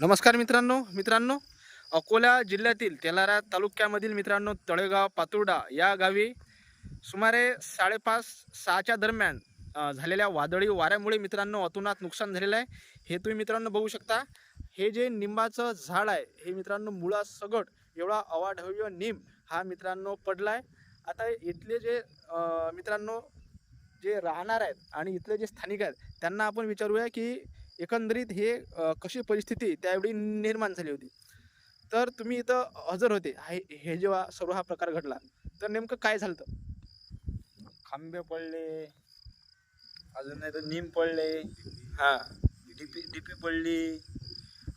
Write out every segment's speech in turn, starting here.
नमस्कार मित्रांनो मित्रांनो. अकोला जिल्ह्यातील तेलारा तालुक्यामधील मित्रांनो तळेगाव पातुर्डा या गावी सुमारे साडेपाच सहाच्या दरम्यान झालेल्या वादळी वाऱ्यामुळे मित्रांनो अतोनात नुकसान झालेलं आहे. हे तुम्ही मित्रांनो बघू शकता. हे जे निंबाचं झाड आहे हे मित्रांनो मुळासगट एवढा अवाढव्य निंब हा मित्रांनो पडला आहे आता इथले जे मित्रांनो जे राहणार आहेत आणि इथले जे स्थानिक आहेत त्यांना आपण विचारूया की एकंदरीत हे कशी परिस्थिती त्यावेळी निर्माण झाली होती. तर तुम्ही इथं हजर होते. हे जेव्हा सर्व हा प्रकार घडला तर नेमकं काय झालं होतं? खांबे पडले अजून नाही तर नीम पडले. हा. डीपी डीपी पडली.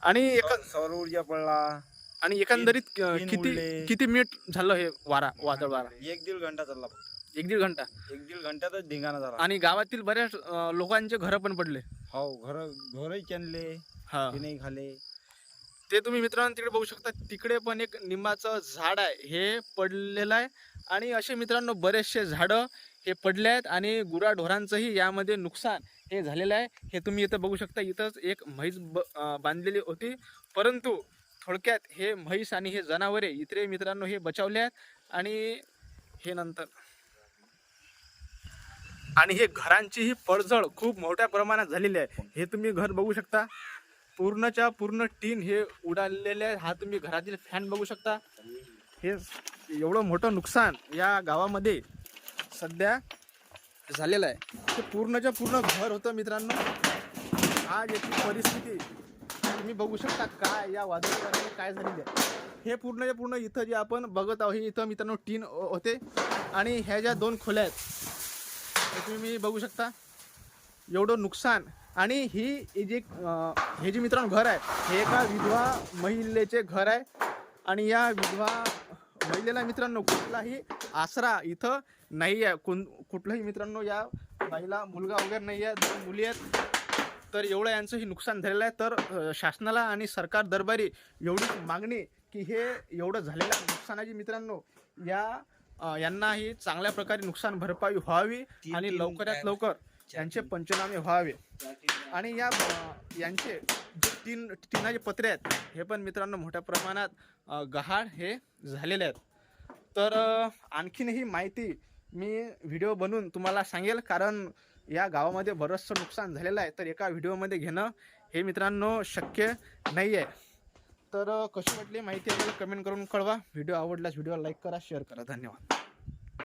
आणि एक सौर- ऊर्जा पडला. आणि एकंदरीत किती. किती मिनिट झालं हे वारा वादळ वारा? एक दीड घंटा चालला फक्त. एक दीड घंटा. एक दीड घंट्यातच धिंगाणा झाला. आणि गावातील बऱ्याच अ, लोकांचे घरं पण पडले. हो घर घरही चनले हा. नाही खाले. ते तुम्ही मित्रांनो तिकडे बघू शकता तिकडे पण एक निंबाचं झाड आहे हे पडलेलं आहे. आणि असे मित्रांनो बरेचसे झाडं हे पडले आहेत आणि गुराढोरांचंही यामध्ये नुकसान हे झालेलं आहे. हे तुम्ही इथं बघू शकता इथंच एक म्हैस ब अं, बांधलेली होती. परंतु थोडक्यात हे म्हैस आणि हे जनावरे इतरे मित्रांनो हे बचावले आहेत. आणि हे नंतर. आणि हे घरांची ही पडझड खूप मोठ्या प्रमाणात झालेली आहे. हे तुम्ही घर बघू शकता. पूर्णच्या पूर्ण टीन हे उडालेले आहे. हा तुम्ही घरातील फॅन बघू शकता. हे एवढं मोठं नुकसान या गावामध्ये सध्या झालेलं आहे. ते पूर्णच्या पूर्ण घर होतं मित्रांनो. आज याची परिस्थिती तुम्ही बघू शकता काय या वादळाने काय झालेली आहे. हे पूर्णच्या पूर्ण इथं जे आपण बघत आहोत हे इथं मित्रांनो टीन होते. आणि ह्या ज्या दोन खोल्या आहेत तुम्ही बघू शकता एवढं नुकसान. आणि ही ही जी हे जे मित्रांनो घर आहे हे एका विधवा महिलेचे घर आहे. आणि या विधवा महिलेला मित्रांनो कुठलाही आसरा इथं नाही आहे कोण कुठलाही मित्रांनो या बाईला मुलगा वगैरे नाही आहे दोन मुली आहेत. तर एवढं यांचं हे नुकसान झालेलं आहे. तर शासनाला आणि सरकार दरबारी एवढीच मागणी की हे एवढं झालेलं नुकसानाची मित्रांनो या अं, यांना ही चांगल्या प्रकारे नुकसान भरपाई व्हावी आणि लवकरात लवकर यांचे पंचनामे व्हावे. आणि या यांचे जे तीन टिनाचे पत्रे आहेत हे पण मित्रांनो मोठ्या प्रमाणात गहाळ हे झालेले आहेत. तर आणखीनही माहिती मी व्हिडिओ बनवून तुम्हाला सांगेल कारण या गावामध्ये बरंचसं नुकसान झालेलं आहे. तर एका व्हिडिओमध्ये घेणं हे मित्रांनो शक्य नाही आहे तर कशी वाटली माहिती आपल्याला कमेंट करून कळवा. व्हिडिओ आवडल्यास व्हिडिओला लाईक करा शेअर करा. धन्यवाद.